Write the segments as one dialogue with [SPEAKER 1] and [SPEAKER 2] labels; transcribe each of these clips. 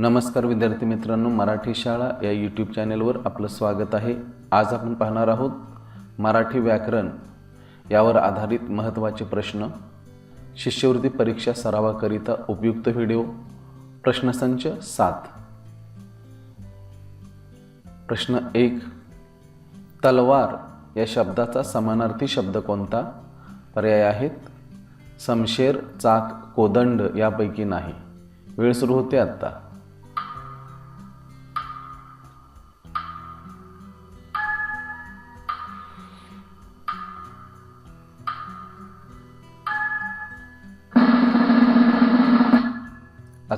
[SPEAKER 1] नमस्कार विद्यार्थी मित्रांनो मराठी शाळा या यूट्यूब चॅनेलवर आपलं स्वागत आहे. आज आपण पाहणार आहोत मराठी व्याकरण यावर आधारित महत्त्वाचे प्रश्न शिष्यवृत्ती परीक्षा सरावाकरिता उपयुक्त व्हिडिओ प्रश्नसंच सात. प्रश्न एक तलवार या शब्दाचा समानार्थी शब्द कोणता? पर्याय आहेत. समशेर चाक कोदंड यापैकी नाही. वेळ सुरू होते आत्ता.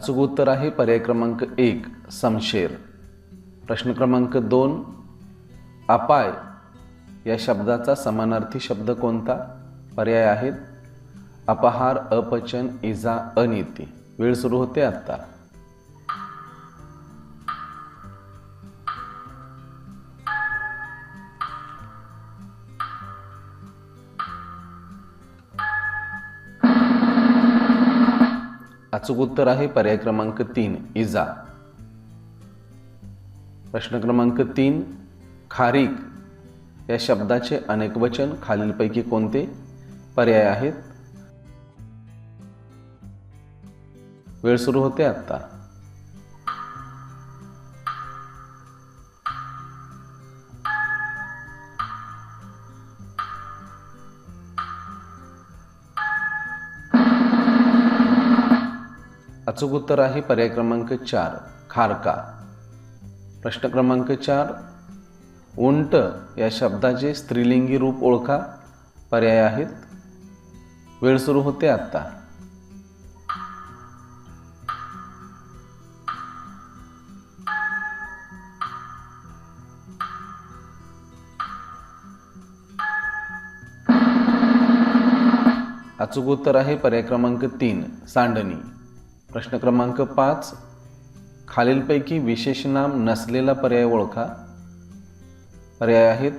[SPEAKER 1] अचूक उत्तर आहे पर्याय क्रमांक एक समशेर. प्रश्न क्रमांक दोन अपाय. या शब्दाचा समानार्थी शब्द कोणता? पर्याय आहेत. अपहार अपचन इजा अनिती. वेळ सुरू होते आत्ता. अचूक उत्तर आहे पर्याय क्रमांक तीन इजा. प्रश्न क्रमांक तीन खारीक. या शब्दाचे अनेक वचन खालीलपैकी कोणते? पर्याय आहेत. वेळ सुरू होते आत्ता. अचूक उत्तर आहे पर्याय क्रमांक चार खारका. प्रश्न क्रमांक चार उंट या शब्दाचे स्त्रीलिंगी रूप ओळखा. पर्याय आहेत. वेळ सुरू होते आत्ता. अचूक उत्तर आहे पर्याय क्रमांक तीन सांडणी. प्रश्न क्रमांक पाच. खालीलपैकी विशेष नाम नसलेला पर्याय ओळखा. पर्याय आहेत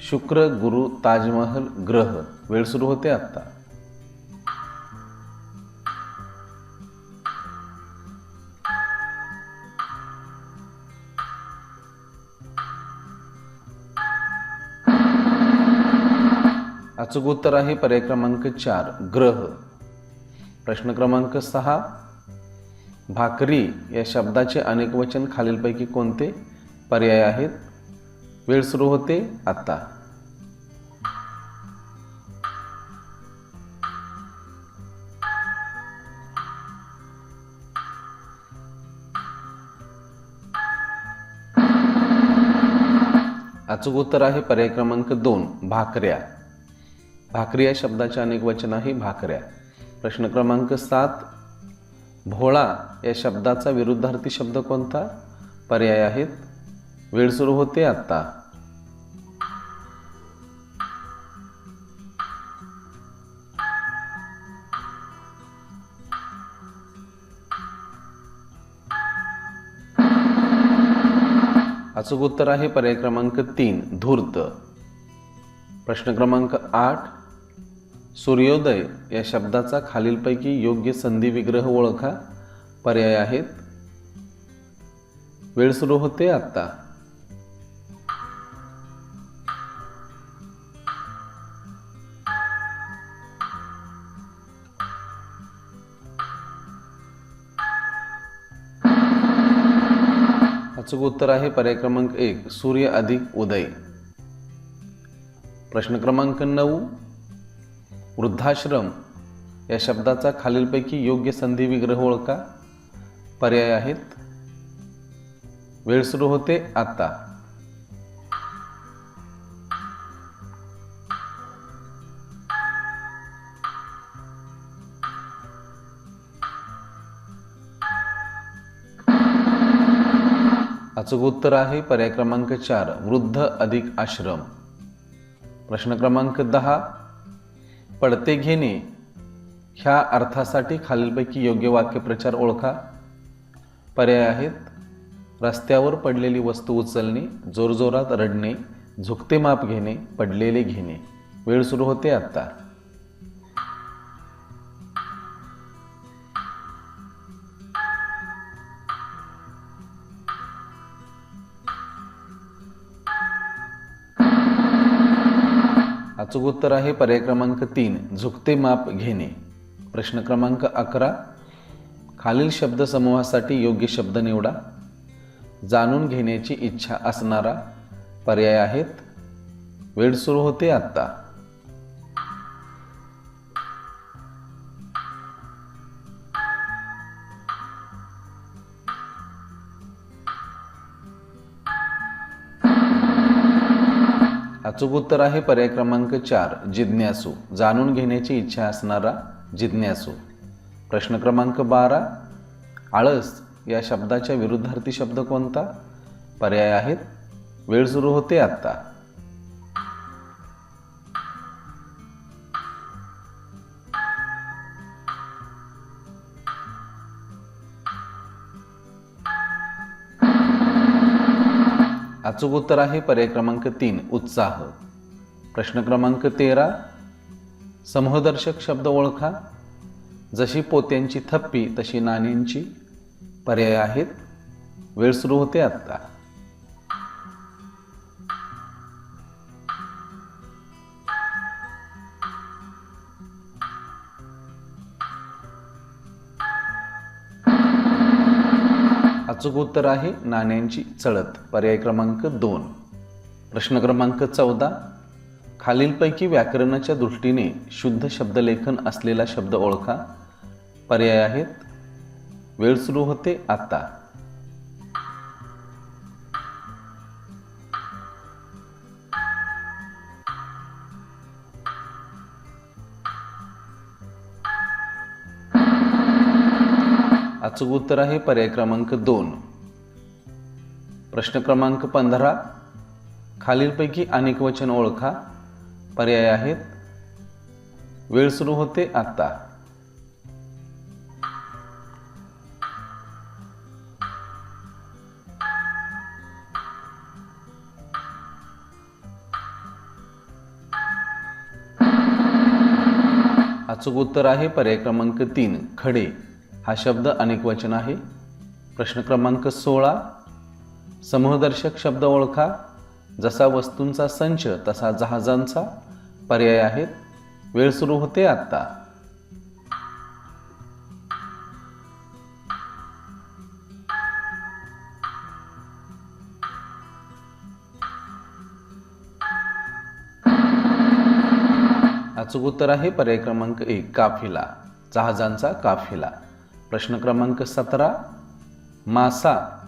[SPEAKER 1] शुक्र गुरु ताजमहल ग्रह. वेळ सुरू होते आत्ता. अचूक उत्तर आहे पर्याय क्रमांक चार ग्रह. प्रश्न क्रमांक सहा. भाकरी या शब्दाचे अनेक वचन खालीलपैकी कोणते? पर्याय आहेत. वेळ सुरू होते आता अचूक उत्तर आहे पर्याय क्रमांक दोन भाकऱ्या. भाकरी या शब्दाचे अनेक वचन आहे भाकऱ्या. प्रश्न क्रमांक सात भोळा या शब्दाचा विरुद्धार्थी शब्द कोणता? पर्याय आहेत. वेळ सुरू होते आत्ता. अचूक उत्तर आहे पर्याय क्रमांक तीन धूर्त. प्रश्न क्रमांक आठ सूर्योदय या शब्दाचा खालीलपैकी योग्य संधी विग्रह ओळखा. पर्याय आहेत. वेळ सुरू होते आत्ता. अचूक उत्तर आहे पर्याय क्रमांक एक सूर्य अधिक उदय. प्रश्न क्रमांक नऊ वृद्धाश्रम या शब्दाचा खालीलपैकी योग्य संधी विग्रह ओळखा. पर्याय आहेत. वेळ सुरू होते आता. अचूक उत्तर आहे पर्याय क्रमांक चार वृद्ध अधिक आश्रम. प्रश्न क्रमांक दहा पडते घेणे ह्या अर्थासाठी खालीलपैकी योग्य वाक्यप्रचार ओळखा. पर्याय आहेत रस्त्यावर पडलेली वस्तू उचलणे जोरजोरात रडणे झुकते माप घेणे पडलेले घेणे. वेळ सुरू होते आत्ता. अचूक उत्तर आहे पर्याय क्रमांक तीन झुकते माप घेणे. प्रश्न क्रमांक अकरा खालील शब्दसमूहासाठी योग्य शब्द निवडा. जाणून घेण्याची इच्छा असणारा पर्याय आहेत. वेळ सुरू होते आत्ता. अचूक उत्तर आहे पर्याय क्रमांक चार जिज्ञासू. जाणून घेण्याची इच्छा असणारा जिज्ञासू. प्रश्न क्रमांक बारा आळस या शब्दाच्या विरुद्धार्थी शब्द कोणता? पर्याय आहेत. वेळ सुरू होते आत्ता. अचूक उत्तर आहे पर्याय क्रमांक तीन उत्साह. प्रश्न क्रमांक तेरा समूहदर्शक शब्द ओळखा. जशी पोत्यांची थप्पी तशी नाण्यांची पर्याय आहेत. वेळ सुरू होते आत्ता. अचूक उत्तर आहे नाण्यांची चळत पर्याय क्रमांक दोन. प्रश्न क्रमांक चौदा. खालीलपैकी व्याकरणाच्या दृष्टीने शुद्ध शब्दलेखन असलेला शब्द ओळखा. पर्याय आहेत. वेळ सुरू होते आता. अचूक उत्तर आहे पर्याय क्रमांक दोन. प्रश्न क्रमांक पंधरा. खालीलपैकी अनेक वचन ओळखा. पर्याय आहेत. वेळ सुरू होते आत्ता. अचूक उत्तर आहे पर्याय क्रमांक तीन खडे. हा शब्द अनेक वचन आहे. प्रश्न क्रमांक सोळा. समूहदर्शक शब्द ओळखा. जसा वस्तूंचा संच तसा जहाजांचा पर्याय आहेत. वेळ सुरू होते आत्ता. अचूक उत्तर आहे पर्याय क्रमांक एक काफिला. जहाजांचा काफिला. प्रश्न क्रमांक सतरा मासा.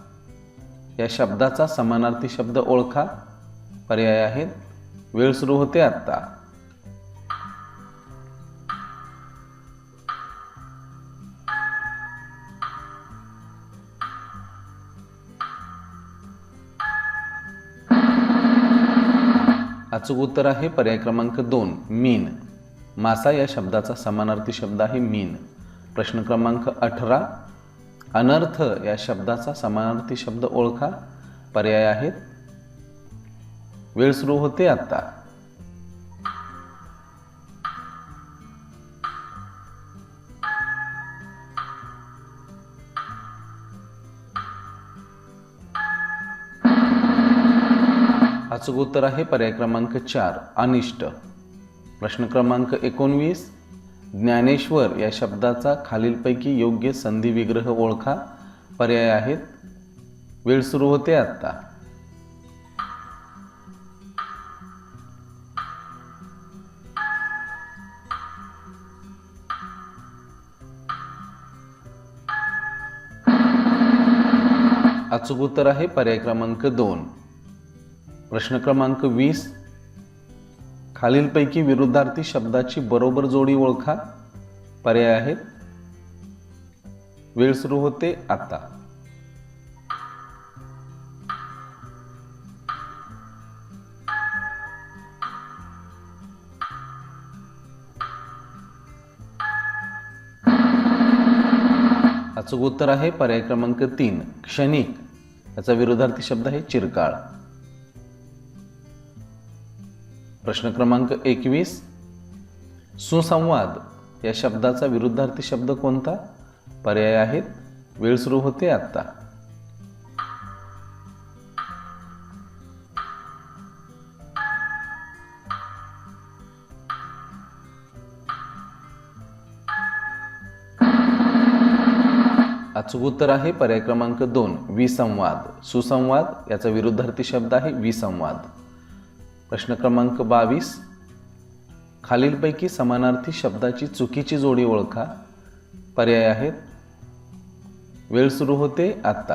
[SPEAKER 1] या शब्दाचा समानार्थी शब्द ओळखा. पर्याय आहेत. वेळ सुरू होते आत्ता. अचूक उत्तर आहे पर्याय क्रमांक दोन मीन. मासा या शब्दाचा समानार्थी शब्द आहे मीन. प्रश्न क्रमांक अठरा. अनर्थ या शब्दाचा समानार्थी शब्द ओळखा. पर्याय आहेत. वेळ सुरू होते आता. अचूक उत्तर आहे पर्याय क्रमांक चार अनिष्ट. प्रश्न क्रमांक एकोणवीस ज्ञानेश्वर या शब्दाचा खालीलपैकी योग्य संधी विग्रह ओळखा. पर्याय आहेत. वेळ सुरू होते आत्ता. अचूक उत्तर आहे पर्याय क्रमांक दोन. प्रश्न क्रमांक वीस खालीलपैकी विरुद्धार्थी शब्दाची बरोबर जोडी ओळखा. पर्याय आहेत वेळ सुरू होते आता. अचूक उत्तर आहे. पर्याय क्रमांक तीन क्षणिक. याचा विरोधार्थी शब्द आहे चिरकाळ. प्रश्न क्रमांक एकवीस. सुसंवाद. या शब्दाचा विरुद्धार्थी शब्द कोणता? पर्याय आहेत. वेळ सुरू होते आत्ता. अचूक उत्तर आहे. पर्याय क्रमांक दोन. विसंवाद. सुसंवाद. याचा विरुद्धार्थी शब्द आहे विसंवाद. प्रश्न क्रमांक बावीस. खालीलपैकी समानार्थी शब्दाची चुकीची जोडी ओळखा. पर्याय आहेत. वेळ सुरू होते आत्ता.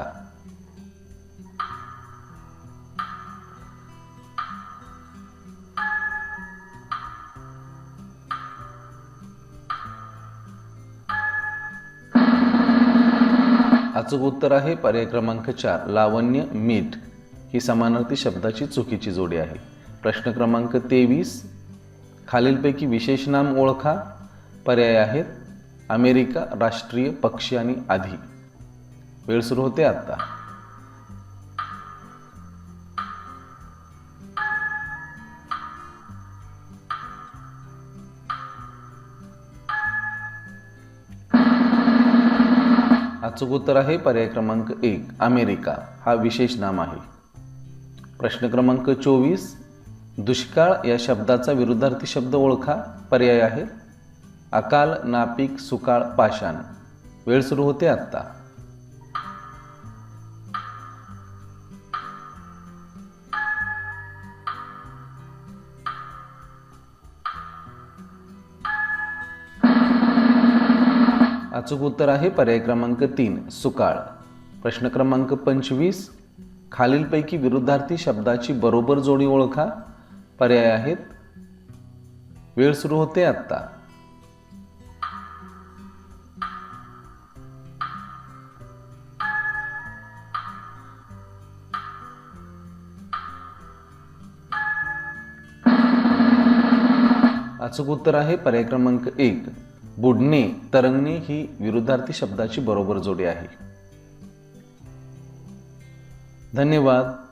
[SPEAKER 1] अचूक उत्तर आहे. पर्याय क्रमांक चार लावण्य मीठ ही समानार्थी शब्दाची चुकीची जोडी आहे. प्रश्न क्रमांक तेवीस. खालीलपैकी विशेष नाम ओळखा. पर्याय आहेत. अमेरिका राष्ट्रीय पक्षी आणि आधी. वेळ सुरू होते आता. अचूक उत्तर आहे. पर्याय क्रमांक एक अमेरिका. हा विशेष नाम आहे. प्रश्न क्रमांक चोवीस दुष्काळ या शब्दाचा विरुद्धार्थी शब्द ओळखा. पर्याय आहे. अकाल नापीक सुकाळ पाषाण. वेळ सुरू होते आत्ता. अचूक उत्तर आहे पर्याय क्रमांक तीन सुकाळ. प्रश्न क्रमांक पंचवीस. खालीलपैकी विरुद्धार्थी शब्दाची बरोबर जोडी ओळखा. पर्याय आहेत. वेळ सुरू होते आत्ता. अचूक उत्तर आहे पर्याय क्रमांक एक. बुडणे तरंगणे ही विरुद्धार्थी शब्दाची बरोबर जोडी आहे. धन्यवाद.